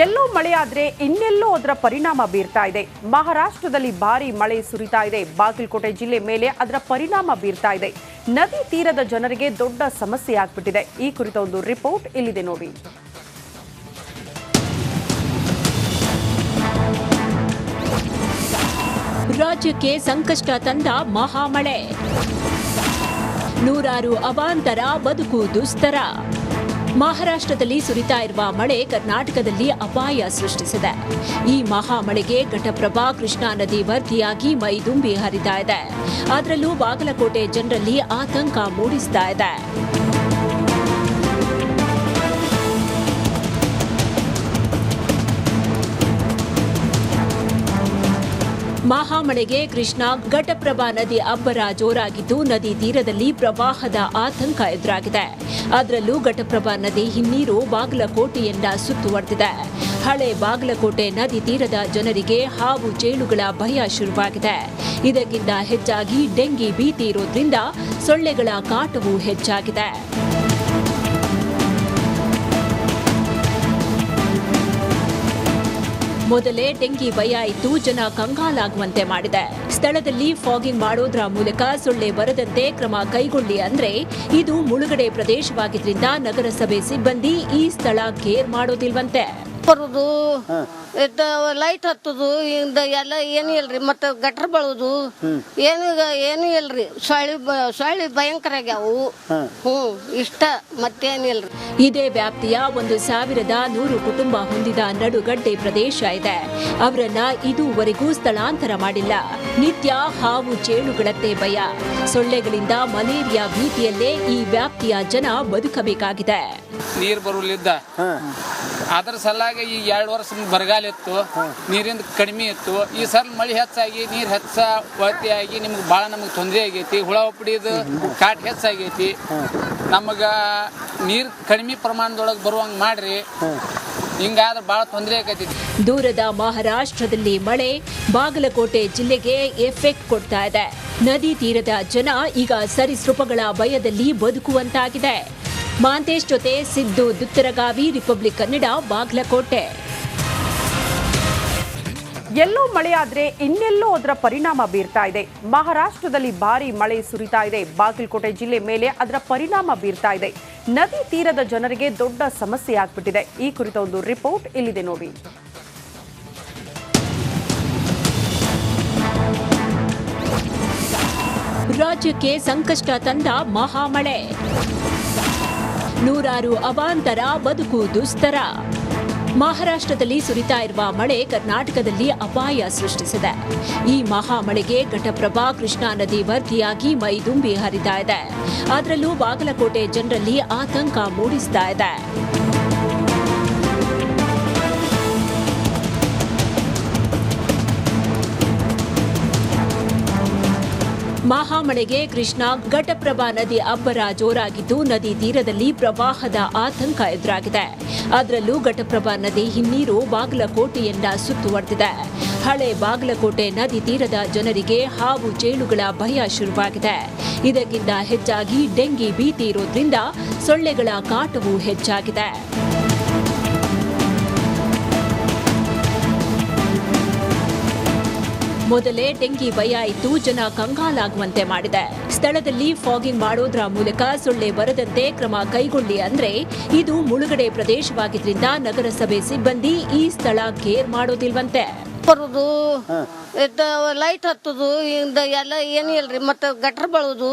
ಎಲ್ಲೋ ಮಳೆಯಾದ್ರೆ ಇನ್ನೆಲ್ಲೋ ಅದರ ಪರಿಣಾಮ ಬೀರ್ತಾ ಇದೆ. ಮಹಾರಾಷ್ಟ್ರದಲ್ಲಿ ಭಾರಿ ಮಳೆ ಸುರಿತಾ ಇದೆ. ಬಾಗಲಕೋಟೆ ಜಿಲ್ಲೆ ಮೇಲೆ ಅದರ ಪರಿಣಾಮ ಬೀರ್ತಾ ಇದೆ. ನದಿ ತೀರದ ಜನರಿಗೆ ದೊಡ್ಡ ಸಮಸ್ಯೆ ಆಗ್ಬಿಟ್ಟಿದೆ. ಈ ಕುರಿತ ಒಂದು ರಿಪೋರ್ಟ್ ಇಲ್ಲಿದೆ ನೋಡಿ. ರಾಜ್ಯಕ್ಕೆ ಸಂಕಷ್ಟ ತಂದ ಮಹಾಮಳೆ. ನೂರಾರು ಅವಾಂತರ ಬದುಕು ದುಸ್ತರ. ಮಹಾರಾಷ್ಟ್ರದಲ್ಲಿ ಸುರಿತಾ ಇರುವ ಮಳೆ ಕರ್ನಾಟಕದಲ್ಲಿ ಅಪಾಯ ಸೃಷ್ಟಿಸಿದೆ. ಈ ಮಹಾಮಳೆಗೆ ಘಟಪ್ರಭಾ ಕೃಷ್ಣಾ ನದಿ ಭರ್ತಿಯಾಗಿ ಮೈದುಂಬಿ ಹರಿತಾ ಇದೆ. ಅದರಲ್ಲೂ ಬಾಗಲಕೋಟೆ ಜನರಲ್ಲಿ ಆತಂಕ ಮೂಡಿಸ್ತಾ ಇದೆ. ಮಹಾಮಳೆಗೆ ಕೃಷ್ಣಾ ಘಟಪ್ರಭಾ ನದಿ ಅಬ್ಬರ ಜೋರಾಗಿದ್ದು ನದಿ ತೀರದಲ್ಲಿ ಪ್ರವಾಹದ ಆತಂಕ ಎದುರಾಗಿದೆ. ಅದರಲ್ಲೂ ಘಟಪ್ರಭಾ ನದಿ ಹಿನ್ನೀರು ಬಾಗಲಕೋಟೆಯಿಂದ ಸುತ್ತುವರೆದಿದೆ. ಹಳೆ ಬಾಗಲಕೋಟೆ ನದಿ ತೀರದ ಜನರಿಗೆ ಹಾವು ಚೇಳುಗಳ ಭಯ ಶುರುವಾಗಿದೆ. ಇದಕ್ಕಿಂತ ಹೆಚ್ಚಾಗಿ ಡೆಂಗಿ ಭೀತಿ ಇರೋದ್ರಿಂದ ಸೊಳ್ಳೆಗಳ ಕಾಟವೂ ಹೆಚ್ಚಾಗಿದೆ. ಮೊದಲೇ ಡೆಂಗಿ ಭಯ ಇದ್ದು ಜನ ಕಂಗಾಲಾಗುವಂತೆ ಮಾಡಿದೆ. ಸ್ಥಳದಲ್ಲಿ ಫಾಗಿಂಗ್ ಮಾಡೋದ್ರ ಮೂಲಕ ಸೊಳ್ಳೆ ಬರದಂತೆ ಕ್ರಮ ಕೈಗೊಳ್ಳಿ ಅಂದ್ರೆ ಇದು ಮುಳುಗಡೆ ಪ್ರದೇಶವಾಗಿದ್ರಿಂದ ನಗರಸಭೆ ಸಿಬ್ಬಂದಿ ಈ ಸ್ಥಳ ಕೇರ್ ಮಾಡೋದಿಲ್ವಂತೆ. ಬರುದು ಲೈಟ್ ಹತ್ತದು ಇಂದ ಎಲ್ಲ ಏನು ಇಲ್ರಿ ಮತ್ತೆ ಗಟ್ರ ಬಳೋದು. ಏನು ಏನು ಇಲ್ರಿ ಸೊಳ್ಳಿ ಬ- ಸೊಳ್ಳಿ ಭಯಂಕರ ಆಗ್ಯಾವು ಹ್ಞೂ ಇಷ್ಟ ಮತ್ತೇನಿಲ್ರಿ ಇದೇ ವ್ಯಾಪ್ತಿಯ ಒಂದು ಸಾವಿರದ ನೂರು ಕುಟುಂಬ ಹೊಂದಿದ ನಡುಗಡ್ಡೆ ಪ್ರದೇಶ ಇದೆ. ಅವರನ್ನ ಇದುವರೆಗೂ ಸ್ಥಳಾಂತರ ಮಾಡಿಲ್ಲ. ನಿತ್ಯ ಹಾವು ಚೇಳುಗಳತ್ತೆ ಭಯ. ಸೊಳ್ಳೆಗಳಿಂದ ಮಲೇರಿಯಾ ಭೀತಿಯಲ್ಲೇ ಈ ವ್ಯಾಪ್ತಿಯ ಜನ ಬದುಕಬೇಕಾಗಿದೆ. ನೀರು ಬರುಲಿದ್ದ. ಅದ್ರ ಸಲಾಗಿ ಈ ಎರಡು ವರ್ಷ ಬರಗಾಲ ಇತ್ತು, ನೀರಿಂದ ಕಡಿಮೆ ಇತ್ತು. ಈ ಸಲ ಮಳೆ ಹೆಚ್ಚಾಗಿ, ನೀರು ಹೆಚ್ಚ ಆಗಿ ನಿಮ್ಗೆ ಭಾಳ ನಮಗೆ ತೊಂದರೆ ಆಗೈತಿ. ಹುಳ ಉಪ್ಪಡಿದು ಕಾಟ್ ಹೆಚ್ಚಾಗೈತಿ. ನಮಗೆ ನೀರು ಕಡಿಮೆ ಪ್ರಮಾಣದೊಳಗೆ ಬರುವಂಗೆ ಮಾಡ್ರಿ. ಹಿಂಗಾದ್ರೆ ಭಾಳ ತೊಂದರೆ ಆಗೈತಿ. ದೂರದ ಮಹಾರಾಷ್ಟ್ರದಲ್ಲಿ ಮಳೆ ಬಾಗಲಕೋಟೆ ಜಿಲ್ಲೆಗೆ ಎಫೆಕ್ಟ್ ಕೊಡ್ತಾ ಇದೆ. ನದಿ ತೀರದ ಜನ ಈಗ ಸರಿಸೃಪಗಳ ಭಯದಲ್ಲಿ ಬದುಕುವಂತಾಗಿದೆ. ಮಾಂತೇಶ್ ಜೊತೆ ಸಿದ್ದು ದುತ್ತರಗಾವಿ ರಿಪಬ್ಲಿಕ್ ಕನ್ನಡ ಬಾಗ್ಲಕೋಟೆ. ಎಲ್ಲೋ ಮಳೆಯಾದ್ರೆ ಇನ್ನೆಲ್ಲೋ ಅದರ ಪರಿಣಾಮ ಬೀರ್ತಾ ಇದೆ. ಮಹಾರಾಷ್ಟ್ರದಲ್ಲಿ ಭಾರಿ ಮಳೆ ಸುರಿತಾ ಇದೆ. ಬಾಗಲಕೋಟೆ ಜಿಲ್ಲೆ ಮೇಲೆ ಅದರ ಪರಿಣಾಮ ಬೀರ್ತಾ ಇದೆ. ನದಿ ತೀರದ ಜನರಿಗೆ ದೊಡ್ಡ ಸಮಸ್ಯೆ ಆಗ್ಬಿಟ್ಟಿದೆ. ಈ ಕುರಿತ ಒಂದು ರಿಪೋರ್ಟ್ ಇಲ್ಲಿದೆ ನೋಡಿ. ರಾಜ್ಯಕ್ಕೆ ಸಂಕಷ್ಟ ತಂದ ಮಹಾಮಳೆ. ನೂರಾರು ಅವಾಂತರ ಬದುಕು ದುಸ್ತರ. ಮಹಾರಾಷ್ಟ್ರದಲ್ಲಿ ಸುರಿತಾ ಇರುವ ಮಳೆ ಕರ್ನಾಟಕದಲ್ಲಿ ಅಪಾಯ ಸೃಷ್ಟಿಸಿದೆ. ಈ ಮಹಾಮಳೆಗೆ ಘಟಪ್ರಭಾ ಕೃಷ್ಣಾ ನದಿ ಭರ್ತಿಯಾಗಿ ಮೈದುಂಬಿ ಹರಿತಾ ಇದೆ. ಅದರಲ್ಲೂ ಬಾಗಲಕೋಟೆ ಜನರಲ್ಲಿ ಆತಂಕ ಮೂಡಿಸ್ತಾ ಇದೆ. ಮಹಾಮಳೆಗೆ ಕೃಷ್ಣಾ ಘಟಪ್ರಭಾ ನದಿ ಅಬ್ಬರ ಜೋರಾಗಿದ್ದು, ನದಿ ತೀರದಲ್ಲಿ ಪ್ರವಾಹದ ಆತಂಕ ಎದುರಾಗಿದೆ. ಅದರಲ್ಲೂ ಘಟಪ್ರಭಾ ನದಿ ಹಿನ್ನೀರು ಬಾಗಲಕೋಟೆಯಿಂದ ಸುತ್ತುವರೆದಿದೆ. ಹಳೆ ಬಾಗಲಕೋಟೆ ನದಿ ತೀರದ ಜನರಿಗೆ ಹಾವು ಜೇಳುಗಳ ಭಯ ಶುರುವಾಗಿದೆ. ಇದಕ್ಕಿಂತ ಹೆಚ್ಚಾಗಿ ಡೆಂಗಿ ಭೀತಿ ಇರೋದ್ರಿಂದ ಸೊಳ್ಳೆಗಳ ಕಾಟವೂ ಹೆಚ್ಚಾಗಿದೆ. ಮೊದಲೇ ಡೆಂಗಿ ಭಯ ಇದ್ದು ಜನ ಕಂಗಾಲಾಗುವಂತೆ ಮಾಡಿದೆ. ಸ್ಥಳದಲ್ಲಿ ಫಾಗಿಂಗ್ ಮಾಡೋದ್ರ ಮೂಲಕ ಸೊಳ್ಳೆ ಬರದಂತೆ ಕ್ರಮ ಕೈಗೊಳ್ಳಿ ಅಂದ್ರೆ ಇದು ಮುಳುಗಡೆ ಪ್ರದೇಶವಾಗಿದ್ದರಿಂದ ನಗರಸಭೆ ಸಿಬ್ಬಂದಿ ಈ ಸ್ಥಳ ಕೇರ್ ಮಾಡೋದಿಲ್ವಂತೆ. ಬರುದು ಇದ್ದ ಲೈಟ್ ಹತ್ತದು ಇಂದ ಎಲ್ಲ ಏನು ಇಲ್ರಿ ಮತ್ತೆ ಗಟ್ರ ಬಳೋದು.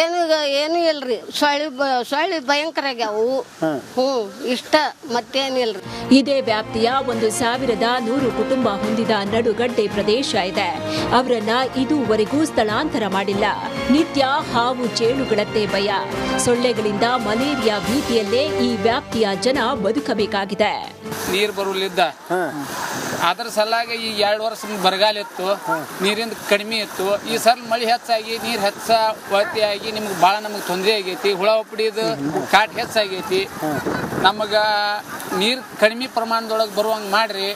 ಏನು ಏನು ಇಲ್ರಿ ಸೊಳ್ಳಿ ಸೊಳ್ಳಿ ಭಯಂಕರ ಆಗ್ಯಾವು ಹ್ಞೂ ಇಷ್ಟ ಮತ್ತೇನಿಲ್ರಿ ಇದೇ ವ್ಯಾಪ್ತಿಯ ಒಂದು ಸಾವಿರದ ನೂರು ಕುಟುಂಬ ಹೊಂದಿದ ನಡುಗಡ್ಡೆ ಪ್ರದೇಶ ಇದೆ. ಅವರನ್ನ ಇದುವರೆಗೂ ಸ್ಥಳಾಂತರ ಮಾಡಿಲ್ಲ. ನಿತ್ಯ ಹಾವು ಚೇಳುಗಳತ್ತೆ ಭಯ. ಸೊಳ್ಳೆಗಳಿಂದ ಮಲೇರಿಯಾ ಭೀತಿಯಲ್ಲೇ ಈ ವ್ಯಾಪ್ತಿಯ ಜನ ಬದುಕಬೇಕಾಗಿದೆ. ನೀರು ಬರುಲಿದ್ದ. ಅದ್ರ ಸಲಾಗಿ ಈ ಎರಡು ವರ್ಷ ಬರಗಾಲ ಇತ್ತು, ನೀರಿಂದ ಕಡಿಮೆ ಇತ್ತು. ಈ ಸಲ ಮಳೆ ಹೆಚ್ಚಾಗಿ, ನೀರು ಹೆಚ್ಚ ಆಗಿ ನಿಮ್ಗೆ ಭಾಳ ನಮಗೆ ತೊಂದರೆ ಆಗೈತಿ. ಹುಳ ಉಪ್ಪಡಿದು ಕಾಟ್ ಹೆಚ್ಚಾಗೈತಿ. ನಮಗೆ ನೀರು ಕಡಿಮೆ ಪ್ರಮಾಣದೊಳಗೆ ಬರುವಂಗೆ ಮಾಡ್ರಿ.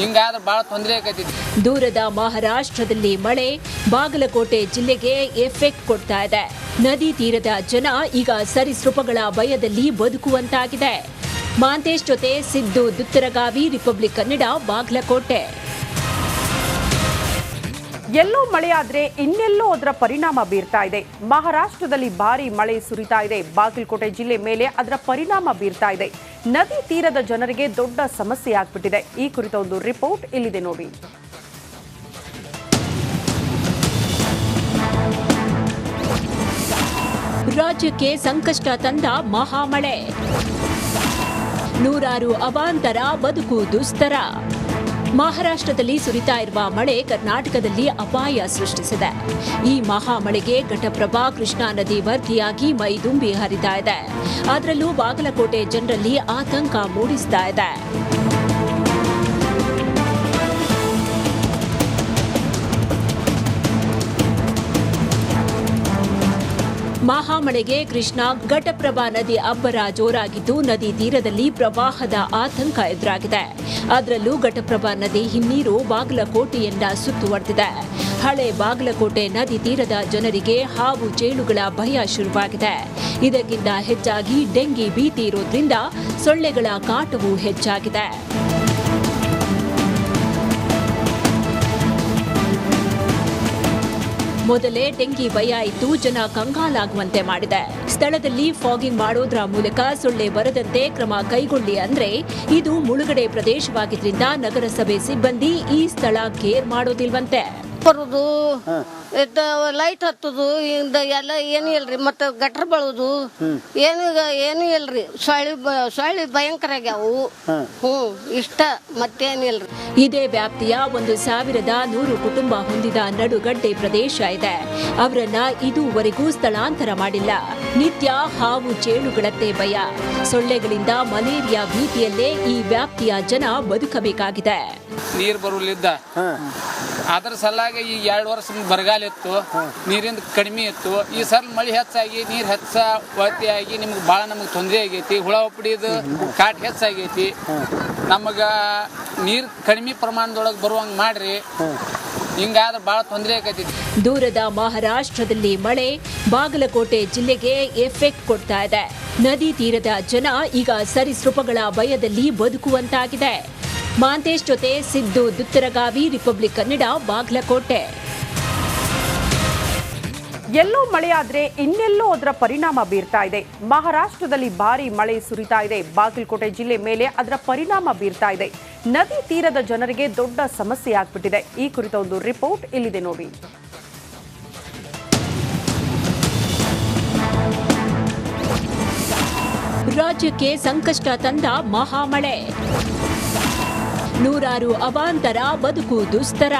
ಹಿಂಗಾದ್ರೆ ಭಾಳ ತೊಂದರೆ ಆಗೈತಿ. ದೂರದ ಮಹಾರಾಷ್ಟ್ರದಲ್ಲಿ ಮಳೆ ಬಾಗಲಕೋಟೆ ಜಿಲ್ಲೆಗೆ ಎಫೆಕ್ಟ್ ಕೊಡ್ತಾ ಇದೆ. ನದಿ ತೀರದ ಜನ ಈಗ ಸರಿಸೃಪಗಳ ಭಯದಲ್ಲಿ ಬದುಕುವಂತಾಗಿದೆ. ಮಾಂತೇಶ್ ಜೊತೆ ಸಿದ್ದು ದುತ್ತರಗಾವಿ ರಿಪಬ್ಲಿಕ್ ಕನ್ನಡ ಬಾಗ್ಲಕೋಟೆ. ಎಲ್ಲೋ ಮಳೆಯಾದ್ರೆ ಇನ್ನೆಲ್ಲೋ ಅದರ ಪರಿಣಾಮ ಬೀರ್ತಾ ಇದೆ. ಮಹಾರಾಷ್ಟ್ರದಲ್ಲಿ ಭಾರಿ ಮಳೆ ಸುರಿತಾ ಇದೆ. ಬಾಗಲಕೋಟೆ ಜಿಲ್ಲೆ ಮೇಲೆ ಅದರ ಪರಿಣಾಮ ಬೀರ್ತಾ ಇದೆ. ನದಿ ತೀರದ ಜನರಿಗೆ ದೊಡ್ಡ ಸಮಸ್ಯೆ ಆಗ್ಬಿಟ್ಟಿದೆ. ಈ ಕುರಿತ ಒಂದು ರಿಪೋರ್ಟ್ ಇಲ್ಲಿದೆ ನೋಡಿ. ರಾಜ್ಯಕ್ಕೆ ಸಂಕಷ್ಟ ತಂದ ಮಹಾಮಳೆ. ನೂರಾರು ಅವಾಂತರ ಬದುಕು ದುಸ್ತರ. ಮಹಾರಾಷ್ಟ್ರದಲ್ಲಿ ಸುರಿತಾ ಇರುವ ಮಳೆ ಕರ್ನಾಟಕದಲ್ಲಿ ಅಪಾಯ ಸೃಷ್ಟಿಸಿದೆ. ಈ ಮಹಾಮಳೆಗೆ ಘಟಪ್ರಭಾ ಕೃಷ್ಣಾ ನದಿ ಭರ್ತಿಯಾಗಿ ಮೈದುಂಬಿ ಹರಿತಾ ಇದೆ. ಅದರಲ್ಲೂ ಬಾಗಲಕೋಟೆ ಜನರಲ್ಲಿ ಆತಂಕ ಮೂಡಿಸ್ತಾ ಇದೆ. ಮಹಾಮಳೆಗೆ ಕೃಷ್ಣಾ ಘಟಪ್ರಭಾ ನದಿ ಅಬ್ಬರ ಜೋರಾಗಿದ್ದು, ನದಿ ತೀರದಲ್ಲಿ ಪ್ರವಾಹದ ಆತಂಕ ಎದುರಾಗಿದೆ. ಅದರಲ್ಲೂ ಘಟಪ್ರಭಾ ನದಿ ಹಿನ್ನೀರು ಬಾಗಲಕೋಟೆಯಿಂದ ಸುತ್ತುವರೆದಿದೆ. ಹಳೆ ಬಾಗಲಕೋಟೆ ನದಿ ತೀರದ ಜನರಿಗೆ ಹಾವು ಚೇಳುಗಳ ಭಯ ಶುರುವಾಗಿದೆ. ಇದಕ್ಕಿಂತ ಹೆಚ್ಚಾಗಿ ಡೆಂಗಿ ಭೀತಿ ಇರೋದ್ರಿಂದ ಸೊಳ್ಳೆಗಳ ಕಾಟವೂ ಹೆಚ್ಚಾಗಿದೆ. ಮೊದಲೇ ಡೆಂಗಿ ಭಯ ಇದ್ದು ಜನ ಕಂಗಾಲಾಗುವಂತೆ ಮಾಡಿದೆ. ಸ್ಥಳದಲ್ಲಿ ಫಾಗಿಂಗ್ ಮಾಡೋದ್ರ ಮೂಲಕ ಸೊಳ್ಳೆ ಬರದಂತೆ ಕ್ರಮ ಕೈಗೊಳ್ಳಿ ಅಂದ್ರೆ ಇದು ಮುಳುಗಡೆ ಪ್ರದೇಶವಾಗಿದ್ದರಿಂದ ನಗರಸಭೆ ಸಿಬ್ಬಂದಿ ಈ ಸ್ಥಳ ಕೇರ್ ಮಾಡೋದಿಲ್ವಂತೆ. ಬರುದು ಇದ್ದ ಲೈಟ್ ಹತ್ತುದು ಇಂದ ಎಲ್ಲ ಏನು ಇಲ್ರಿ ಮತ್ತೆ ಗಟ್ರ ಬಳುದು ಏನು ಏನು ಇಲ್ರಿ ಸೊಳ್ಳಿ ಸೊಳ್ಳಿ ಭಯಂಕರ ಆಗ್ಯಾವು. ಹ್ಞೂ ಇಷ್ಟ ಮತ್ತೇನಿಲ್ರಿ ಇದೇ ವ್ಯಾಪ್ತಿಯ ಒಂದು ಸಾವಿರದ ನೂರು ಕುಟುಂಬ ಹೊಂದಿದ ನಡುಗಡ್ಡೆ ಪ್ರದೇಶ ಇದೆ. ಅವರನ್ನ ಇದುವರೆಗೂ ಸ್ಥಳಾಂತರ ಮಾಡಿಲ್ಲ. ನಿತ್ಯ ಹಾವು ಚೇಳುಗಳತ್ತೆ ಭಯ. ಸೊಳ್ಳೆಗಳಿಂದ ಮಲೇರಿಯಾ ಭೀತಿಯಲ್ಲೇ ಈ ವ್ಯಾಪ್ತಿಯ ಜನ ಬದುಕಬೇಕಾಗಿದೆ. ನೀರು ಬರುಲಿದ್ದ. ಅದ್ರ ಸಲಾಗಿ ಈ ಎರಡು ವರ್ಷ ಬರಗಾಲ ಇತ್ತು, ನೀರಿಂದ ಕಡಿಮೆ ಇತ್ತು. ಈ ಸಲ ಮಳೆ ಹೆಚ್ಚಾಗಿ, ನೀರು ಹೆಚ್ಚ ಒತ್ತಿಯಾಗಿ ನಿಮ್ಗೆ ಭಾಳ ನಮಗೆ ತೊಂದರೆ ಆಗೈತಿ. ಹುಳ ಉಪ್ಪಡಿದು ಕಾಟ್ ಹೆಚ್ಚಾಗೈತಿ. ನಮಗೆ ನೀರು ಕಡಿಮೆ ಪ್ರಮಾಣದೊಳಗೆ ಬರುವಂಗೆ ಮಾಡ್ರಿ. ಹಿಂಗಾದ್ರೆ ಭಾಳ ತೊಂದರೆ ಆಗೈತಿ ದೂರದ ಮಹಾರಾಷ್ಟ್ರದಲ್ಲಿ ಮಳೆ ಬಾಗಲಕೋಟೆ ಜಿಲ್ಲೆಗೆ ಎಫೆಕ್ಟ್ ಕೊಡ್ತಾ ಇದೆ. ನದಿ ತೀರದ ಜನ ಈಗ ಸರಿಸೃಪಗಳ ಭಯದಲ್ಲಿ ಬದುಕುವಂತಾಗಿದೆ. ಮಾಂತೇಶ್ ಜೊತೆ ಸಿದ್ದು ದುತ್ತರಗಾವಿ ರಿಪಬ್ಲಿಕ್ ಕನ್ನಡ ಬಾಗ್ಲಕೋಟೆ. ಎಲ್ಲೋ ಮಳೆಯಾದ್ರೆ ಇನ್ನೆಲ್ಲೋ ಅದರ ಪರಿಣಾಮ ಬೀರ್ತಾ ಇದೆ. ಮಹಾರಾಷ್ಟ್ರದಲ್ಲಿ ಭಾರಿ ಮಳೆ ಸುರಿತಾ ಇದೆ. ಬಾಗಲಕೋಟೆ ಜಿಲ್ಲೆ ಮೇಲೆ ಅದರ ಪರಿಣಾಮ ಬೀರ್ತಾ ಇದೆ. ನದಿ ತೀರದ ಜನರಿಗೆ ದೊಡ್ಡ ಸಮಸ್ಯೆ ಆಗ್ಬಿಟ್ಟಿದೆ. ಈ ಕುರಿತ ಒಂದು ರಿಪೋರ್ಟ್ ಇಲ್ಲಿದೆ ನೋಡಿ. ರಾಜ್ಯಕ್ಕೆ ಸಂಕಷ್ಟ ತಂದ ಮಹಾಮಳೆ. ನೂರಾರು ಅವಾಂತರ ಬದುಕು ದುಸ್ತರ.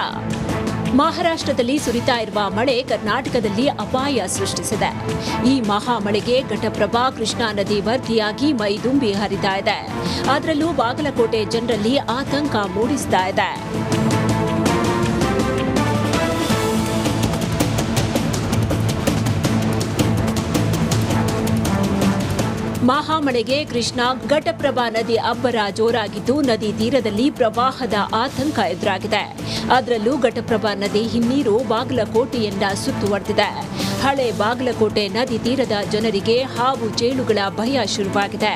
ಮಹಾರಾಷ್ಟ್ರದಲ್ಲಿ ಸುರಿತಾ ಇರುವ ಮಳೆ ಕರ್ನಾಟಕದಲ್ಲಿ ಅಪಾಯ ಸೃಷ್ಟಿಸಿದೆ. ಈ ಮಹಾಮಳೆಗೆ ಘಟಪ್ರಭಾ ಕೃಷ್ಣಾ ನದಿ ಭರ್ತಿಯಾಗಿ ಮೈದುಂಬಿ ಹರಿತಾ ಇದೆ. ಅದರಲ್ಲೂ ಬಾಗಲಕೋಟೆ ಜನರಲ್ಲಿ ಆತಂಕ ಮೂಡಿಸ್ತಾ ಇದೆ. ಮಹಾಮಳೆಗೆ ಕೃಷ್ಣಾ ಘಟಪ್ರಭಾ ನದಿ ಅಬ್ಬರ ಜೋರಾಗಿದ್ದು, ನದಿ ತೀರದಲ್ಲಿ ಪ್ರವಾಹದ ಆತಂಕ ಎದುರಾಗಿದೆ. ಅದರಲ್ಲೂ ಘಟಪ್ರಭಾ ನದಿ ಹಿನ್ನೀರು ಬಾಗಲಕೋಟೆಯಿಂದ ಸುತ್ತುವರೆದಿದೆ. ಹಳೆ ಬಾಗಲಕೋಟೆ ನದಿ ತೀರದ ಜನರಿಗೆ ಹಾವು ಜೇಳುಗಳ ಭಯ ಶುರುವಾಗಿದೆ.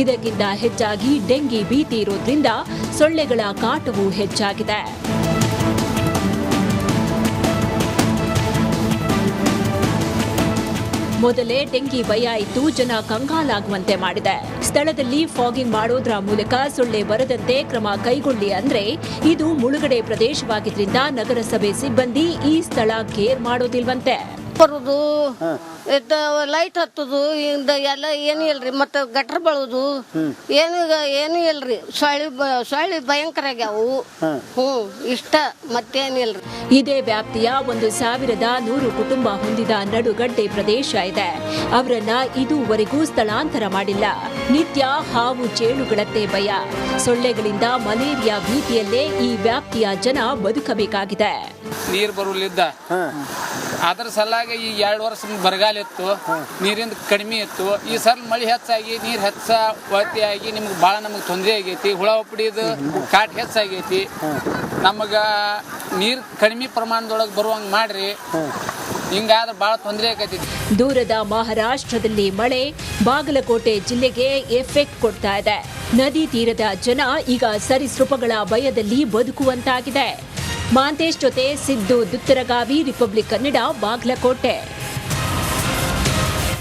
ಇದಕ್ಕಿಂತ ಹೆಚ್ಚಾಗಿ ಡೆಂಗಿ ಭೀತಿ ಇರೋದ್ರಿಂದ ಸೊಳ್ಳೆಗಳ ಕಾಟವೂ ಹೆಚ್ಚಾಗಿದೆ. ಮೊದಲೇ ಡೆಂಗಿ ಭಯ ಇದ್ದು ಜನ ಕಂಗಾಲಾಗುವಂತೆ ಮಾಡಿದೆ. ಸ್ಥಳದಲ್ಲಿ ಫಾಗಿಂಗ್ ಮಾಡೋದ್ರ ಮೂಲಕ ಸೊಳ್ಳೆ ಬರದಂತೆ ಕ್ರಮ ಕೈಗೊಳ್ಳಿ ಅಂದ್ರೆ ಇದು ಮುಳುಗಡೆ ಪ್ರದೇಶವಾಗಿದ್ದರಿಂದ ನಗರಸಭೆ ಸಿಬ್ಬಂದಿ ಈ ಸ್ಥಳ ಕೇರ್ ಮಾಡೋದಿಲ್ವಂತೆ. ಬರುದು ಇದ್ದ ಲೈಟ್ ಹತ್ತುದು ಇಂದ ಎಲ್ಲ ಏನು ಇಲ್ರಿ ಮತ್ತೆ ಗಟ್ರ ಬಳುದು. ಏನು ಏನು ಇಲ್ರಿ ಸೊಳ್ಳಿ ಸೊಳ್ಳಿ ಭಯಂಕರ ಆಗ್ಯಾವು. ಹ್ಞೂ ಇಷ್ಟ ಮತ್ತೇನಿಲ್ರಿ ಇದೇ ವ್ಯಾಪ್ತಿಯ ಒಂದು ಸಾವಿರದ ನೂರು ಕುಟುಂಬ ಹೊಂದಿದ ನಡುಗಡ್ಡೆ ಪ್ರದೇಶ ಇದೆ. ಅವರನ್ನ ಇದುವರೆಗೂ ಸ್ಥಳಾಂತರ ಮಾಡಿಲ್ಲ. ನಿತ್ಯ ಹಾವು ಚೇಳುಗಳತ್ತೆ ಭಯ. ಸೊಳ್ಳೆಗಳಿಂದ ಮಲೇರಿಯಾ ಭೀತಿಯಲ್ಲೇ ಈ ವ್ಯಾಪ್ತಿಯ ಜನ ಬದುಕಬೇಕಾಗಿದೆ. ನೀರು ಬರುಲಿದ್ದ. ಅದ್ರ ಸಲಾಗಿ ಈ ಎರಡು ವರ್ಷ ಬರಗಾಲ ಇತ್ತು, ನೀರಿಂದ ಕಡಿಮೆ ಇತ್ತು. ಈ ಸಲ ಮಳೆ ಹೆಚ್ಚಾಗಿ, ನೀರು ಹೆಚ್ಚ ಒಳತಿಯಾಗಿ ನಿಮ್ಗೆ ಭಾಳ ನಮಗೆ ತೊಂದರೆ ಆಗೈತಿ. ಹುಳ ಒಪ್ಪಡಿದು ಕಾಟ್ ಹೆಚ್ಚಾಗೈತಿ. ನಮಗೆ ನೀರು ಕಡಿಮೆ ಪ್ರಮಾಣದೊಳಗೆ ಬರುವಂಗೆ ಮಾಡ್ರಿ. ಹಿಂಗಾದ್ರೆ ಭಾಳ ತೊಂದರೆ ಆಗೈತಿ ದೂರದ ಮಹಾರಾಷ್ಟ್ರದಲ್ಲಿ ಮಳೆ ಬಾಗಲಕೋಟೆ ಜಿಲ್ಲೆಗೆ ಎಫೆಕ್ಟ್ ಕೊಡ್ತಾ ಇದೆ. ನದಿ ತೀರದ ಜನ ಈಗ ಸರಿಸೃಪಗಳ ಭಯದಲ್ಲಿ ಬದುಕುವಂತಾಗಿದೆ. ಮಾಂತೇಶ್ ಜೊತೆ ಸಿದ್ದು ದುತ್ತರಗಾವಿ ರಿಪಬ್ಲಿಕ್ ಕನ್ನಡ ಬಾಗಲಕೋಟೆ.